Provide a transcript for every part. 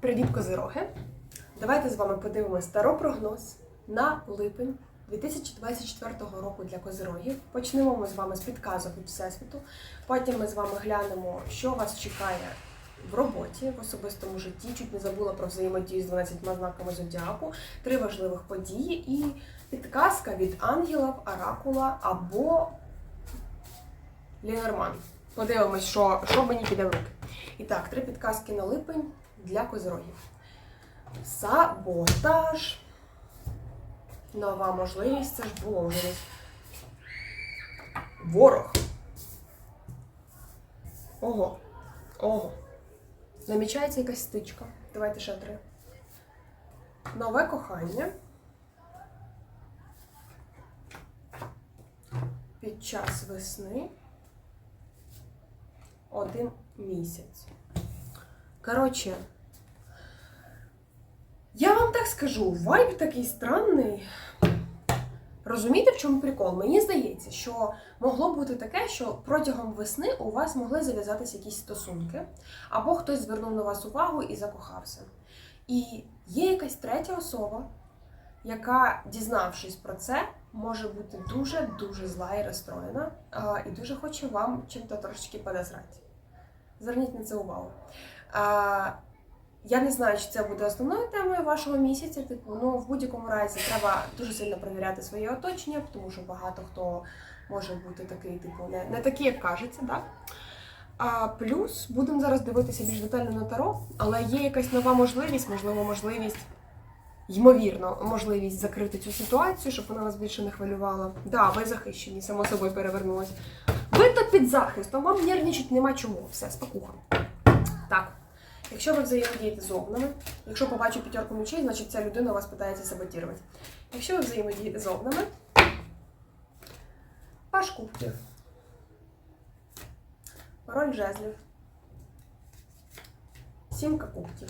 Привіт, козироги! Давайте з вами подивимось старопрогноз на липень 2024 року для козирогів. Почнемо ми з вами з підказок від Всесвіту. Потім ми з вами глянемо, що вас чекає в роботі, в особистому житті. Чуть не забула про взаємодію з 12 знаками зодіаку, три важливих події і підказка від ангелів, оракула або Лінерман. Подивимось, що, що мені піде в руки. І так, три підказки на липень для козирогів. Саботаж. Нова можливість, це ж було вже. Ворог. Ого. Ого. Намічається якась стичка. Давайте ще три. Нове кохання. Під час весни. Один місяць. Коротше, я вам так скажу, вайб такий странний. Розумієте, в чому прикол? Мені здається, що могло бути таке, що протягом весни у вас могли зав'язатися якісь стосунки, або хтось звернув на вас увагу і закохався. І є якась третя особа, яка, дізнавшись про це, може бути дуже-дуже зла і розстроєна, і дуже хоче вам чим-то трошечки подозрати. Зверніть на це увагу. Я не знаю, чи це буде основною темою вашого місяця. Типу, ну в будь-якому разі треба дуже сильно перевіряти своє оточення, тому що багато хто може бути такий, типу, не, не такий, як кажеться, так? А плюс будемо зараз дивитися більш детально на таро, але є якась нова можливість, можливо, можливість, ймовірно, можливість закрити цю ситуацію, щоб вона вас більше не хвилювала. Да, ви захищені, само собою перевернулось. Ви то під захистом, вам нервничать нема чому. Все, спокуха. Якщо ви взаємодієте з обнами, якщо побачу п'ятерку мечей, значить ця людина вас питається саботірувати. Якщо ви взаємодієте з обнами, паш кубків. Король жезлів. Сімка кубків.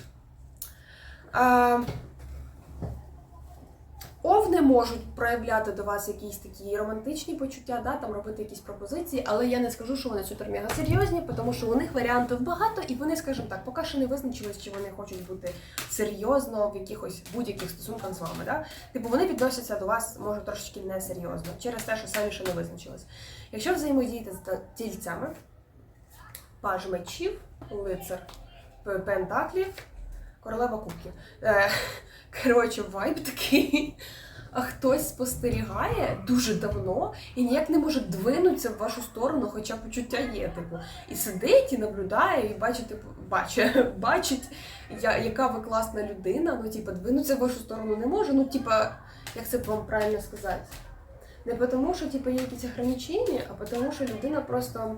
Овни можуть проявляти до вас якісь такі романтичні почуття, да, там робити якісь пропозиції, але я не скажу, що вони супермега серйозні, тому що у них варіантів багато, і вони, скажімо так, поки що не визначились, чи вони хочуть бути серйозно в якихось будь-яких стосунках з вами. Да? Типу вони відносяться до вас, може, трошечки несерйозно, через те, що самі ще не визначились. Якщо взаємодієте з тільцями, паж мечів, лицар пентаклів, королева кубків. Е, Коротше, вайб такий. А хтось спостерігає дуже давно і ніяк не може двинутися в вашу сторону, хоча почуття є. Типу, і сидить, і наблюдає, і бачить, типу, бачить, бачить, я, яка ви класна людина. Ну, типу, двинутися в вашу сторону не може. Ну, типу, як це вам правильно сказати? Не тому, що типу, є якісь ограничення, а тому, що людина просто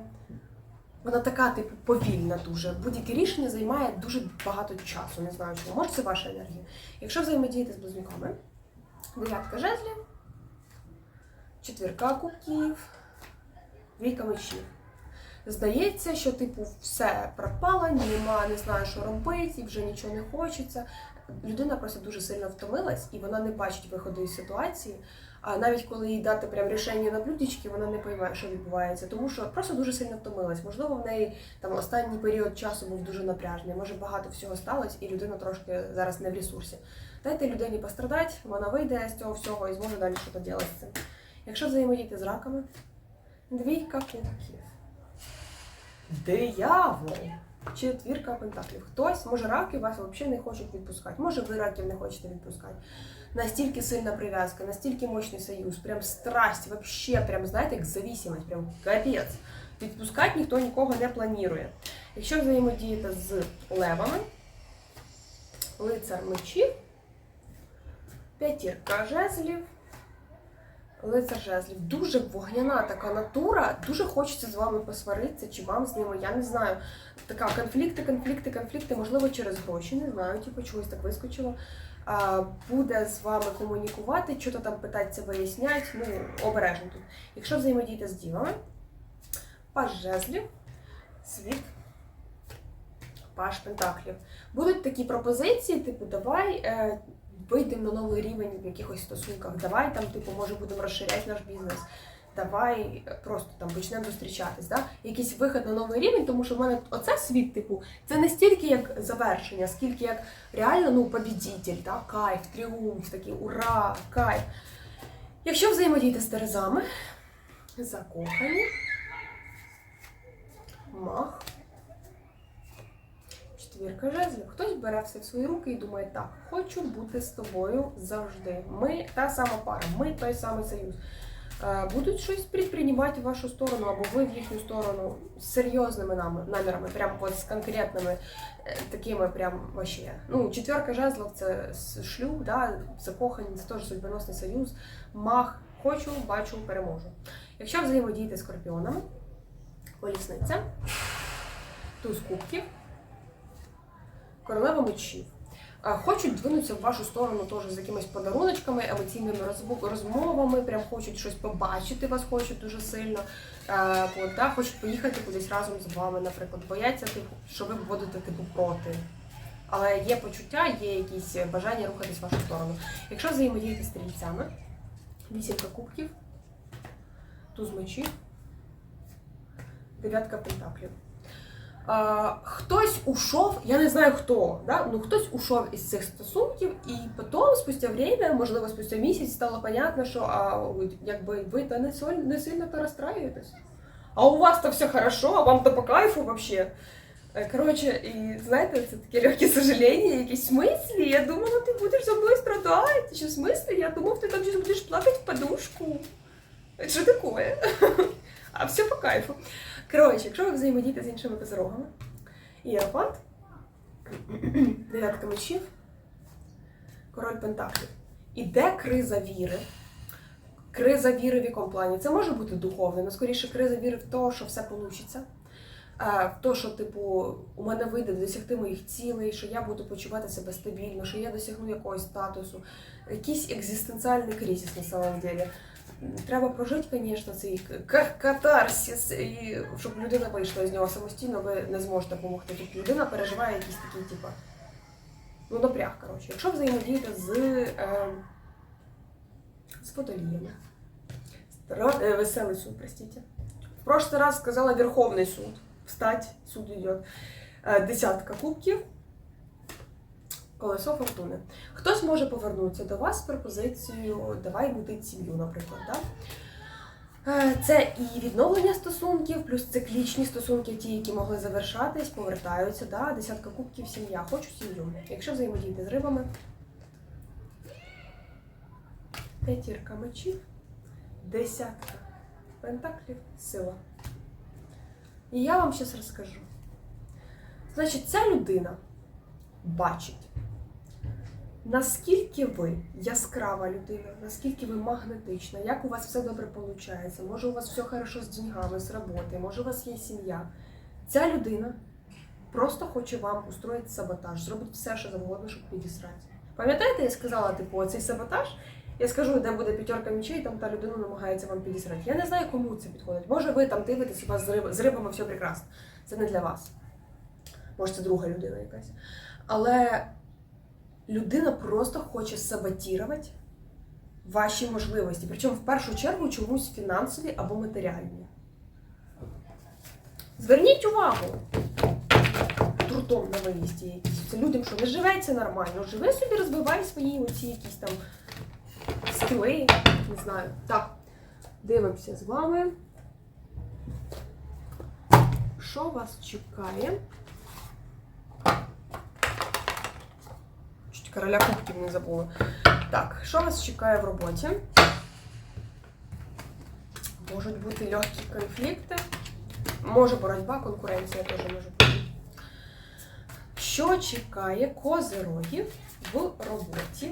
вона така, типу, повільна дуже. Будь-яке рішення займає дуже багато часу. Не знаю чому. Може, це ваша енергія. Якщо взаємодіяти з близнюками, дев'ятка жезлів, четвірка кубків, двійка мечів. Здається, що типу все пропало, нема, не знаю, що робити, і вже нічого не хочеться. Людина просто дуже сильно втомилась, і вона не бачить виходу із ситуації. А навіть коли їй дати прям рішення на блюдечки, вона не пойме, що відбувається, тому що просто дуже сильно втомилась. Можливо, в неї там останній період часу був дуже напряжний. Може багато всього сталося, і людина трошки зараз не в ресурсі. Дайте людині пострадати, вона вийде з цього всього і зможе далі щось робити з цим. Якщо взаємодіяти з раками, двійка кубків. Диявол. Четвірка пентаклів. Хтось, може, раки вас взагалі не хочуть відпускати. Може, ви раків не хочете відпускати. Настільки сильна прив'язка, настільки мощний союз, прям страсть, вообще, прям, знаєте, як зависимость, прям капець. Відпускати ніхто нікого не планує. Якщо взаємодіяти з левами, лицар мечів, п'ятірка жезлів, лицар жезлів. Дуже вогняна така натура, дуже хочеться з вами посваритися, чи вам з ними, я не знаю. Така конфлікти, конфлікти, конфлікти, можливо, через гроші, не знаю, типу чогось так вискочило. А, буде з вами комунікувати, що то там питатися вияснять, ну, обережно тут. Якщо взаємодіяти з дівами, паж жезлів, світ, паж пентаклів. Будуть такі пропозиції, типу, давай е, вийдемо на новий рівень в якихось стосунках, давай там, типу, може будемо розширяти наш бізнес. давай просто там почнемо зустрічатись. Да? Якийсь вихід на новий рівень, тому що в мене оце світ, типу, це не стільки як завершення, скільки як реально ну, побідітель, да? кайф, тріумф, такий ура, кайф. Якщо взаємодіяти з Терезами, закохані, мах, четвірка жезлів. Хтось бере все в свої руки і думає, так, хочу бути з тобою завжди. Ми та сама пара, ми той самий союз. Е, Будуть щось предприймати в вашу сторону, або ви в їхню сторону з серйозними намірами, прям от з конкретними е, такими прям вообще. Ну, четверка жезлов це шлюб, да, закохані, це теж судьбоносний союз. Мах, хочу, бачу, переможу. Якщо взаємодіяти з скорпіонами, колісниця, туз кубків, королева мечів. Хочуть двинутися в вашу сторону теж з якимись подаруночками, емоційними розмовами, прям хочуть щось побачити, вас хочуть дуже сильно. Да, хочуть поїхати кудись разом з вами, наприклад, бояться, типу, що ви будете типу проти. Але є почуття, є якісь бажання рухатись в вашу сторону. Якщо взаємодіяти з стрільцями, вісімка кубків, туз мечів, дев'ятка пентаклів. А, хтось ушов, я не знаю хто, да? ну хтось ушов із цих стосунків, і потім, спустя время, можливо, спустя місяць, стало понятно, що а, якби ви то не, соль- не сильно то розстраюєтесь. А у вас то все хорошо, а вам то по кайфу вообще. Е, Коротше, і знаєте, це таке легке сожаління, якісь смислі. Я думала, ти будеш за мною страдати. Що смислі? Я думав, ти там будеш плакати в подушку. Що таке? А все по кайфу. Коротше, якщо ви взаємодієте з іншими козирогами, Іерофант, дев'ятка мечів, король Пентаклів. Іде криза віри. Криза віри в якому плані? Це може бути духовним, але скоріше криза віри в те, що все вийде. В те, що, типу, у мене вийде досягти моїх цілей, що я буду почувати себе стабільно, що я досягну якогось статусу, якийсь екзистенціальний кризис на самом деле. Треба прожити, звісно, цей к- катарсис, і щоб людина вийшла з нього самостійно, ви не зможете допомогти. Тобто людина переживає якісь такі, типу, ну, напряг, коротше. Якщо взаємодіяти з, е, з водоліями. Ра- е, Веселий суд, простите. В прошлый раз сказала Верховний суд. Встать, суд идет. Е, Десятка кубків. Колесо фортуни. Хтось може повернутися до вас з пропозицією давай будити сім'ю, наприклад. Да? Е, Це і відновлення стосунків, плюс циклічні стосунки, ті, які могли завершатись, повертаються. Да? Десятка кубків, сім'я. Хочу сім'ю. Якщо взаємодіяти з рибами. П'ятірка мечів, десятка пентаклів, сила. І я вам зараз розкажу. Значить, ця людина бачить, наскільки ви яскрава людина, наскільки ви магнетична, як у вас все добре виходить, може у вас все хорошо з деньгами, з роботи, може у вас є сім'я. Ця людина просто хоче вам устроїти саботаж, зробить все, що завгодно, щоб підісрати. Пам'ятаєте, я сказала, типу, оцей саботаж? Я скажу, де буде п'ятерка мечей, там та людина намагається вам підісрати. Я не знаю, кому це підходить. Може, ви там дивитесь, у вас з, з рибами все прекрасно. Це не для вас. Може, це друга людина якась. Але людина просто хоче саботувати ваші можливості. Причому в першу чергу чомусь фінансові або матеріальні. Зверніть увагу! Трутом на виїзді. Це людям, що не живеться нормально, живи собі, розвивай свої оці якісь там скіли, не знаю. Так, дивимося з вами. Що вас чекає? Короля кубків не забула. Так, що вас чекає в роботі? Можуть бути легкі конфлікти. Може боротьба, конкуренція теж може бути. Що чекає козирогів в роботі?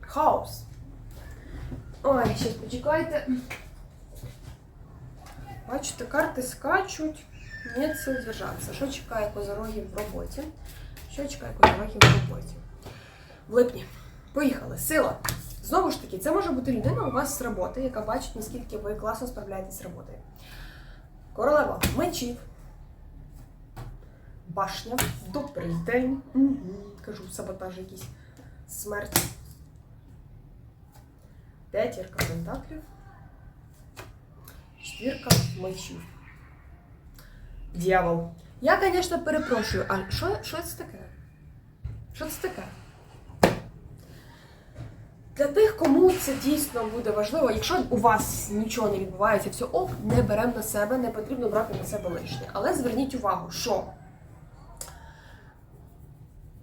Хаос. Ой, щас почекайте. Бачите, карти скачуть. Ні, це здержатися. Що чекає козорогів в роботі? Що чекає козорогів в роботі? В липні. Поїхали. Сила. Знову ж таки, це може бути людина у вас з роботи, яка бачить, наскільки ви класно справляєтесь з роботою. Королева мечів. Башня. Добрий день. Угу. Кажу, саботаж якийсь. Смерть. П'ятірка пентаклів. четвірка мечів. Дьявол. Я, звісно, перепрошую, а що це таке? Що це таке? Для тих, кому це дійсно буде важливо, якщо у вас нічого не відбувається, все ок, не беремо на себе, не потрібно брати на себе лишнє. Але зверніть увагу, що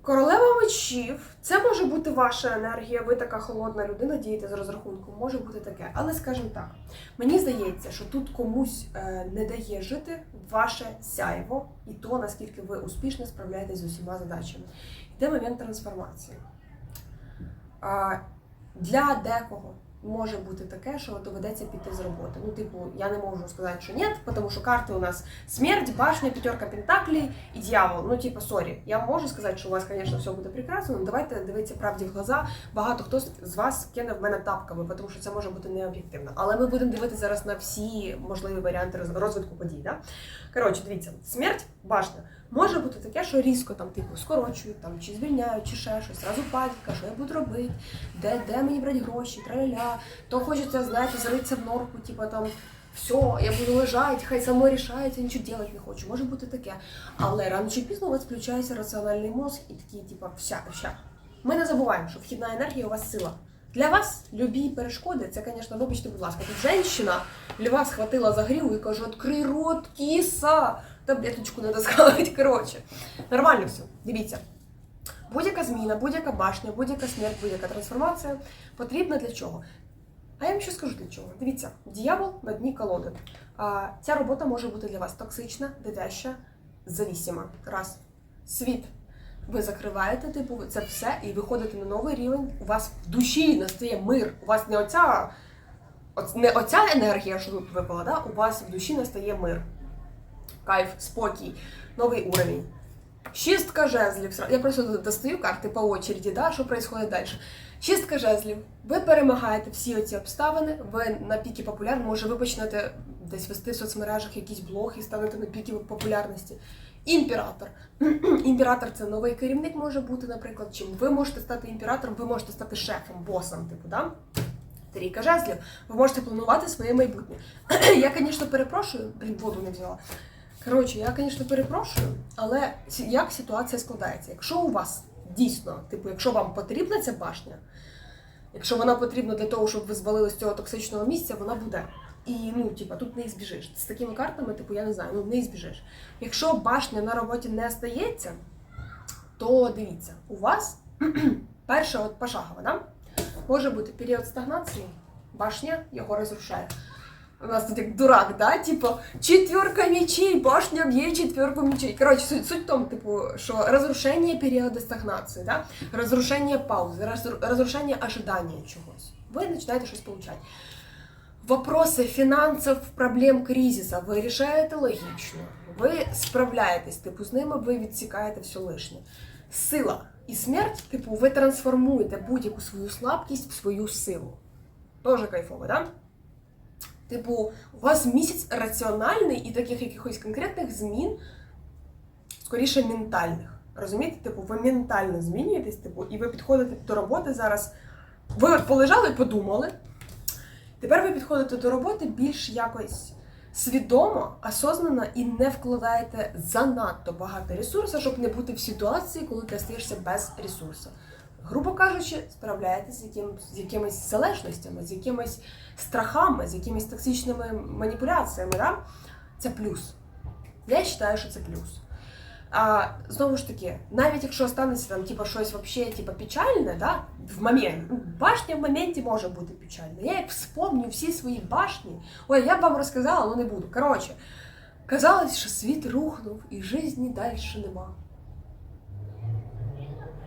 королева мечів це може бути ваша енергія, ви така холодна людина, дієте з розрахунком, може бути таке. Але скажімо так, мені здається, що тут комусь е, не дає жити ваше сяйво і то, наскільки ви успішно справляєтесь з усіма задачами. Йде момент трансформації. А, для декого може бути таке, що доведеться піти з роботи. Ну, типу, я не можу сказати, що ні, тому що карти у нас смерть, башня, п'ятерка пентаклей і дьявол. Ну, типу, сорі, я можу сказати, що у вас, звісно, все буде прекрасно, але давайте дивитися правді в глаза. Багато хто з вас кине в мене тапками, тому що це може бути необ'єктивно. Але ми будемо дивитися зараз на всі можливі варіанти розвитку подій. Да? Коротше, дивіться, смерть, башня. Може бути таке, що різко там, типу, скорочують там, чи звільняють, чи ще щось, зразу паніка, що я буду робити, де, де мені брати гроші, траля. То хочеться, знаєте, заритися в норку, типу там все, я буду лежати, хай само рішається, нічого робити не хочу. Може бути таке. Але рано чи пізно у вас включається раціональний мозк і такий, типу, вся, вся. Ми не забуваємо, що вхідна енергія у вас сила. Для вас любі перешкоди, це, звісно, вибачте, будь ласка, тут жінка льва схватила за гриву і каже, відкрий рот, кіса. Таблеточку треба сказати, коротше. Нормально все. Дивіться. Будь-яка зміна, будь-яка башня, будь-яка смерть, будь-яка трансформація потрібна для чого? А я вам ще скажу для чого. Дивіться, дьявол на дні колоди. А, ця робота може бути для вас токсична, дитяча, завісима. Раз. Світ. Ви закриваєте, типу, це все і виходите на новий рівень. У вас в душі настає мир. У вас не оця, не оця енергія, що тут випала, да? у вас в душі настає мир. Кайф, спокій, новий уровень. Шістка жезлів. Я просто достаю карти по очереді, да, що відбувається далі. Шістка жезлів. Ви перемагаєте всі оці обставини, ви на пікі популярності, може ви почнете десь вести в соцмережах якісь блоги і станете на пікі популярності. Імператор. Імператор це новий керівник може бути, наприклад, чим ви можете стати імператором, ви можете стати шефом, босом, типу, да? Трійка жезлів. Ви можете планувати своє майбутнє. Я, звісно, перепрошую, блін, воду не взяла. Коротше, я, звісно, перепрошую, але як ситуація складається? Якщо у вас дійсно, типу, якщо вам потрібна ця башня, якщо вона потрібна для того, щоб ви звалили з цього токсичного місця, вона буде. І ну, типа, тут не збіжиш. З такими картами, типу, я не знаю, ну не збіжиш. Якщо башня на роботі не стається, то дивіться, у вас перша от пошагова, да? може бути період стагнації, башня його розрушає. У нас тут як дурак, да? Типу, четверка мечей, башня б'є четверку мечей. Коротше, суть, суть в тому, типу, що розрушення періоду стагнації, да? розрушення паузи, роз- розрушення ожидання чогось. Ви починаєте щось получати. Вопросы финансов, проблем, кризиса ви рішаєте логічно. Ви справляєтесь, типу, з ними ви відсікаєте все лишнє. Сила і смерть, типу, ви трансформуєте будь-яку свою слабкість в свою силу. Тоже кайфово, да? Типу, у вас місяць раціональний і таких якихось конкретних змін, скоріше ментальних. Розумієте? Типу, ви ментально змінюєтесь, типу, і ви підходите до роботи зараз. Ви полежали, подумали. Тепер ви підходите до роботи більш якось свідомо, осознанно і не вкладаєте занадто багато ресурсу, щоб не бути в ситуації, коли ти остаєшся без ресурсу. Грубо кажучи, справляєтесь з, яким, з якимись залежностями, з якимись страхами, з якимись токсичними маніпуляціями. Да? Це плюс. Я вважаю, що це плюс. А знову ж таки, навіть якщо станеться там типу, щось вообще, типу, печальне, да, в момент, ну, башня в моменті може бути печальна. Я як вспомню всі свої башні, ой, я б вам розказала, але не буду. Коротше, казалось, що світ рухнув і житті далі нема.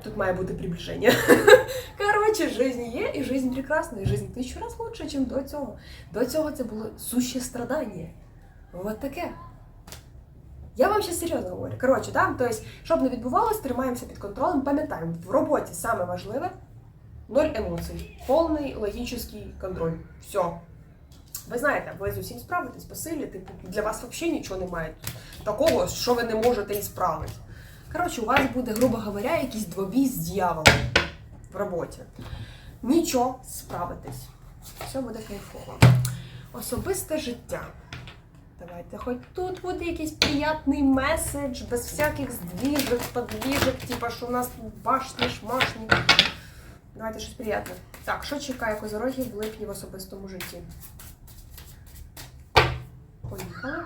Тут має бути приближення. Коротше, жизнь є, і жизнь прекрасна, і жизнь тисячу раз лучше, ніж до цього. До цього це було суще страдання. Вот таке. Я вам ще серйозно говорю. Коротше, да? тобто, щоб не відбувалося, тримаємося під контролем. Пам'ятаємо, в роботі саме важливе ноль емоцій, повний логічний контроль. Все. Ви знаєте, ви з усім справитесь по силі, типу, для вас взагалі нічого немає такого, що ви не можете і справити. Коротше, у вас буде, грубо говоря, якийсь двобій з дьяволом в роботі. Нічого справитесь. Все буде кайфово. Особисте життя. Давайте, хоч тут буде якийсь приятний меседж, без всяких здвіжок, подвіжок, типа, що у нас тут башні, шмашні. Давайте щось приємне. Так, що чекає козорогів в липні в особистому житті? Поїхали.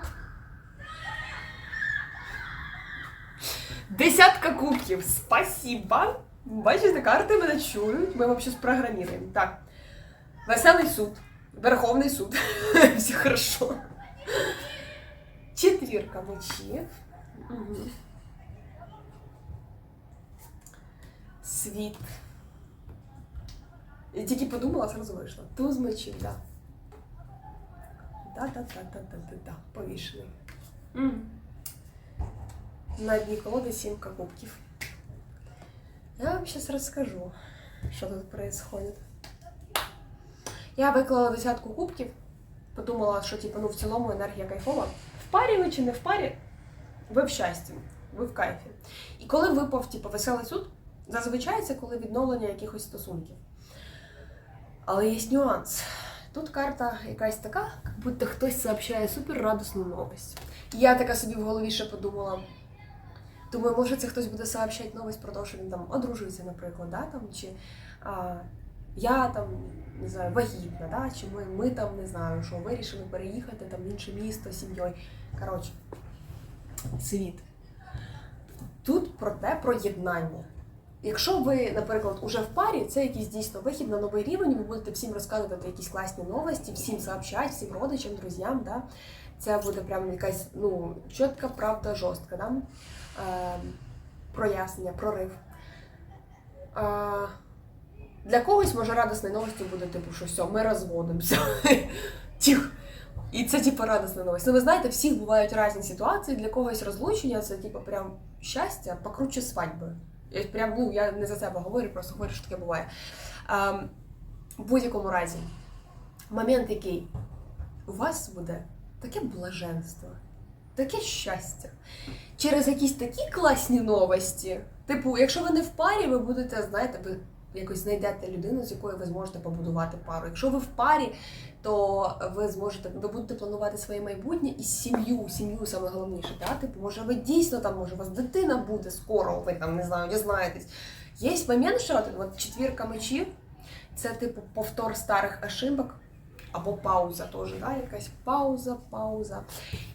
Десятка кубків. Спасибо. Бачите, карти мене чують. Ми вам щось програміруємо. Так. Веселий суд. Верховний суд. Все хорошо. Четвірка мечів. Світ. Я тільки подумала, зразу вийшла. Туз мечів, так. Да. Да-да-да-да-да-да. Повішений. На дні колоди сімка кубків. Я вам сейчас расскажу, що тут происходит. Я виклала десятку кубків, подумала, що типу, ну, в цілому енергія кайфова. В парі ви чи не в парі, ви в щасті, ви в кайфі. І коли випав типу, веселий суд, зазвичай це коли відновлення якихось стосунків. Але є нюанс. Тут карта якась така, як будто хтось сообщає супер радісну новость. І Я така собі в голові ще подумала. Думаю, може це хтось буде сообщати новость про те, що він там одружується, наприклад, да, там, чи а, я там не знаю, вагітна, да, чи ми, ми там не знаю, що вирішили переїхати там в інше місто сім'єю. Коротше, світ. Тут про те, про єднання. Якщо ви, наприклад, уже в парі, це якийсь дійсно вихід на новий рівень, ви будете всім розказувати якісь класні новості, всім сообщати, всім родичам, друзям, да? це буде прям якась ну, чітка правда, жорстка. Да? Е, прояснення, прорив. Для когось, може, радісною новостю буде, типу, що все, ми розводимося. Тих. І це, типу, радісна новость. Ну, ви знаєте, всіх бувають різні ситуації. Для когось розлучення це, типу, прям щастя, покруче свадьби. Я прям, ну, я не за себе говорю, просто говорю, що таке буває. А, в будь-якому разі, момент, який у вас буде таке блаженство, таке щастя. Через якісь такі класні новості. Типу, якщо ви не в парі, ви будете, знаєте, ви якось знайдете людину, з якою ви зможете побудувати пару. Якщо ви в парі, то ви зможете, ви будете планувати своє майбутнє і сім'ю, сім'ю саме головніше. Да? Типу, може, ви дійсно там, може, у вас дитина буде скоро, ви там не знаю, дізнаєтесь. Є момент, що от, четвірка мечів, це типу повтор старих ошибок. Або пауза теж, да? якась пауза, пауза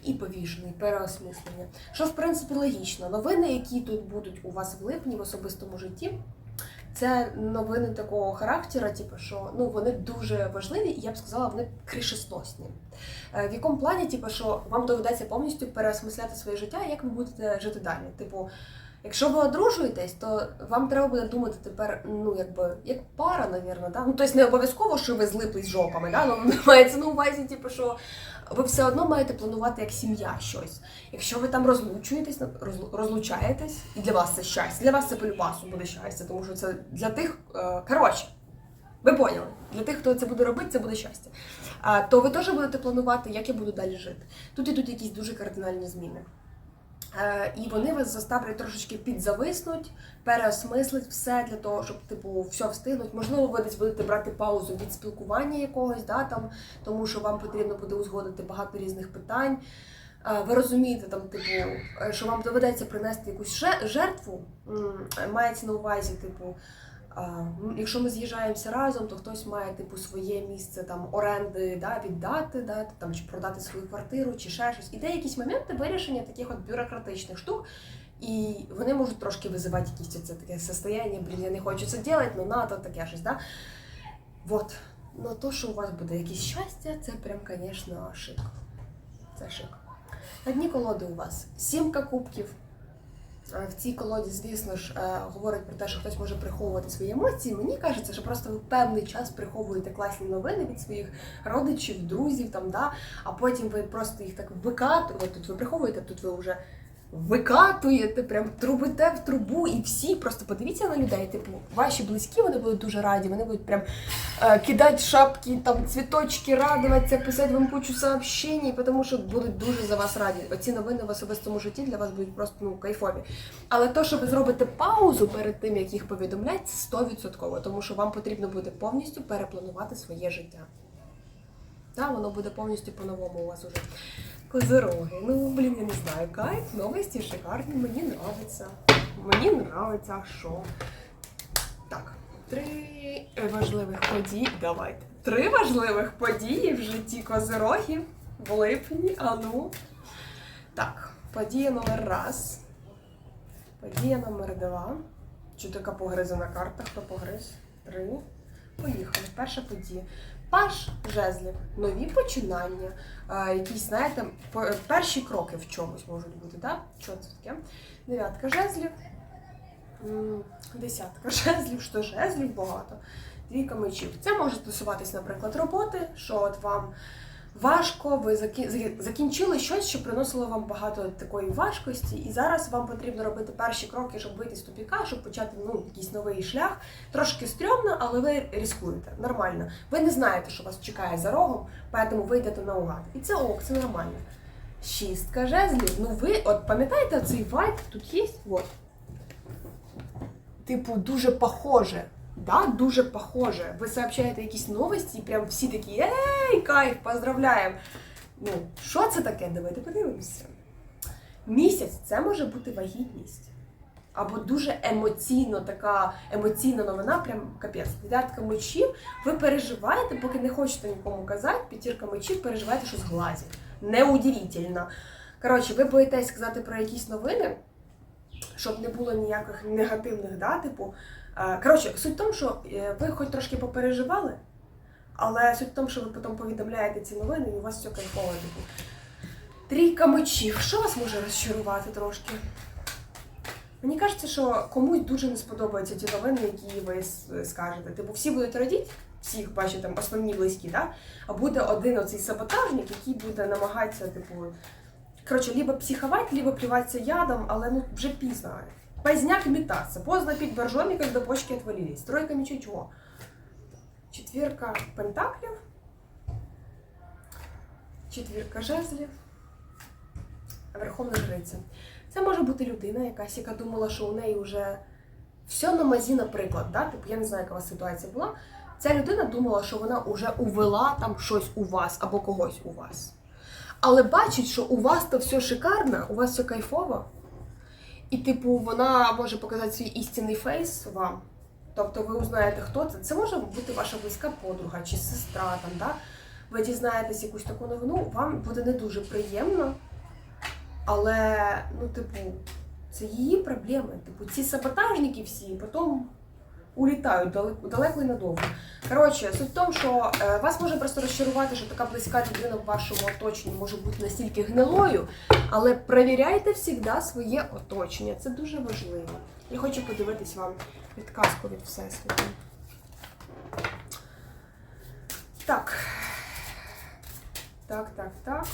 і повішений, переосмислення. Що в принципі логічно. Новини, які тут будуть у вас в липні в особистому житті, це новини такого характеру, типу, що ну вони дуже важливі, і я б сказала, вони кришесносні. Е, В якому плані, типу, що вам доведеться повністю переосмисляти своє життя, як ви будете жити далі. Типу, якщо ви одружуєтесь, то вам треба буде думати тепер, ну якби як пара, навірно, да? Ну тобто не обов'язково, що ви злиплись жопами, да? Ну мається на увазі, типу, що ви все одно маєте планувати як сім'я щось. Якщо ви там розлучуєтесь, розлучаєтесь, і для вас це щастя, для вас це полюбасу буде щастя, тому що це для тих, е, коротше, ви поняли, для тих, хто це буде робити, це буде щастя. А, то ви теж будете планувати, як я буду далі жити. Тут ідуть якісь дуже кардинальні зміни. Е, і вони вас заставлять трошечки підзависнуть, переосмислить все для того, щоб типу все встигнуть. Можливо, ви десь будете брати паузу від спілкування якогось, да, там, тому що вам потрібно буде узгодити багато різних питань. Е, Ви розумієте, там, типу, е, що вам доведеться принести якусь же- жертву, мається на увазі, типу. М, Якщо ми з'їжджаємося разом, то хтось має типу своє місце там оренди да, віддати, да, там чи продати свою квартиру, чи ще щось. І де якісь моменти вирішення таких от бюрократичних штук. І вони можуть трошки визивати якісь це таке состояние, блін, я не хочу це робити, ну надо таке щось, да? Вот. Ну то, що у вас буде якесь щастя, це прям, звісно, шик. Це шик. На колоди у вас сімка кубків. Е, В цій колоді, звісно ж, е, говорить про те, що хтось може приховувати свої емоції. Мені кажеться, що просто ви певний час приховуєте класні новини від своїх родичів, друзів, там, да, а потім ви просто їх так викатуєте. Тут ви приховуєте, тут ви вже викатуєте, прям трубите в трубу, і всі просто подивіться на людей. Типу, ваші близькі вони будуть дуже раді, вони будуть прям е, кидати шапки, там цвіточки, радуватися, писати вам кучу сообщень, тому що будуть дуже за вас раді. Оці новини в особистому житті для вас будуть просто ну кайфові. Але то, що ви зробите паузу перед тим, як їх повідомлять, це 100%, тому що вам потрібно буде повністю перепланувати своє життя. Так, воно буде повністю по-новому у вас уже. Козороги. Ну, блін, я не знаю. Кайф, новості шикарні, мені нравиться. Мені нравиться, що? Так, три важливих події. Давайте. Три важливих події в житті козирогів в липні. А ну. Так, подія номер раз. Подія номер два. Чи така погризана карта? Хто погриз? Три. Поїхали. Перша подія. Паш жезлів, нові починання, якісь, знаєте, перші кроки в чомусь можуть бути, так? Що це таке? Дев'ятка жезлів, десятка жезлів, що жезлів багато, двійка мечів. Це може стосуватись, наприклад, роботи, що от вам важко, ви закі- закі- закінчили щось, що приносило вам багато такої важкості, і зараз вам потрібно робити перші кроки, щоб вийти з тупіка, щоб почати ну, якийсь новий шлях. Трошки стрьомно, але ви ризикуєте. Нормально. Ви не знаєте, що вас чекає за рогом, поэтому ви йдете наугад. І це ок, це нормально. Шістка жезлів. Ну ви, от пам'ятаєте цей вайб тут є? Вот. Типу, дуже похоже. Да, дуже похоже. Ви сообщаєте якісь новості, і прям всі такі ей, кайф, поздравляємо. Ну, що це таке? Давайте подивимося. Місяць це може бути вагітність. Або дуже емоційно така емоційна новина, прям капець. Дев'ятка мечів, ви переживаєте, поки не хочете нікому казати, п'ятірка мечів, переживаєте, що зглазять. Неудивительно. Коротше, ви боїтесь сказати про якісь новини, щоб не було ніяких негативних, да, типу. Е, Коротше, суть в тому, що е, ви хоч трошки попереживали, але суть в тому, що ви потім повідомляєте ці новини, і у вас все кайфово. Типу. Трійка мечів. Що вас може розчарувати трошки? Мені кажеться, що комусь дуже не сподобаються ті новини, які ви скажете. Типу, всі будуть радіти, всіх бачите, там основні близькі, да? а буде один оцей саботажник, який буде намагатися, типу, коротше, либо психувати, либо плюватися ядом, але ну вже пізно. Поздняк метаться. Поздно пить боржоми, когда почки отвалились. Тройка мечей чего? Четвірка пентаклів. Четвірка жезлів. Верховна жриця. Це може бути людина якась, яка думала, що у неї вже все на мазі, наприклад. Да? Типу, я не знаю, яка у вас ситуація була. Ця людина думала, що вона вже увела там щось у вас або когось у вас. Але бачить, що у вас то все шикарно, у вас все кайфово. І, типу, вона може показати свій істинний фейс вам. Тобто ви узнаєте, хто це. Це може бути ваша близька подруга чи сестра там, да? Ви дізнаєтесь якусь таку новину, вам буде не дуже приємно. Але, ну, типу, це її проблеми. Типу, ці саботажники всі потім улітають далеко, далеко і надовго. Коротше, суть в тому, що е, вас може просто розчарувати, що така близька людина в вашому оточенні може бути настільки гнилою, але перевіряйте завжди своє оточення. Це дуже важливо. Я хочу подивитись вам підказку від Всесвіту. Так. Так, так, так.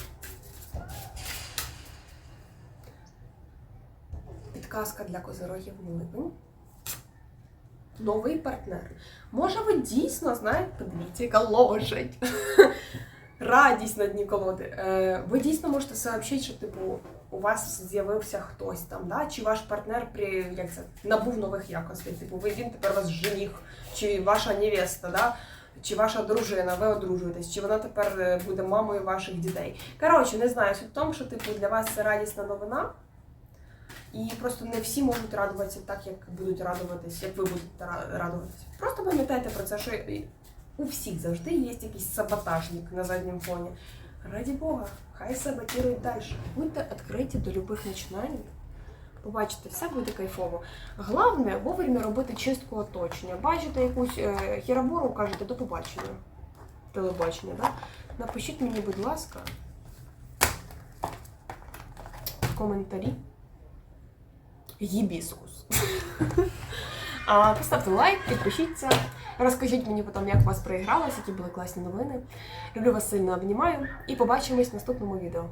Підказка для козирогів на липень. Новий партнер. Може, ви дійсно знаєте, подивіться, яка лошадь. Радість на дні. Е, ви дійсно можете сообщити, що типу у вас з'явився хтось там, да? чи ваш партнер при як це набув нових якостей. Типу, ви він тепер вас жених, чи ваша невеста, да? чи ваша дружина, ви одружуєтесь, чи вона тепер е, буде мамою ваших дітей. Коротше, не знаю, суть в тому, що типу для вас це радісна новина. І просто не всі можуть радуватися так, як будуть радуватись, як ви будете ра- радуватись. Просто пам'ятайте про це, що у всіх завжди є якийсь саботажник на задньому фоні. Раді Бога, хай саботірують далі. Будьте відкриті до любих начинань. Побачите, все буде кайфово. Головне вовремя робити чистку оточення. Бачите якусь е, хіробору, кажете, до побачення. Телебачення, да? Напишіть мені, будь ласка, коментарі гібіскус. Поставте лайк, підпишіться, розкажіть мені потім, як у вас проігралось, які були класні новини. Люблю вас сильно обнімаю і побачимось в наступному відео.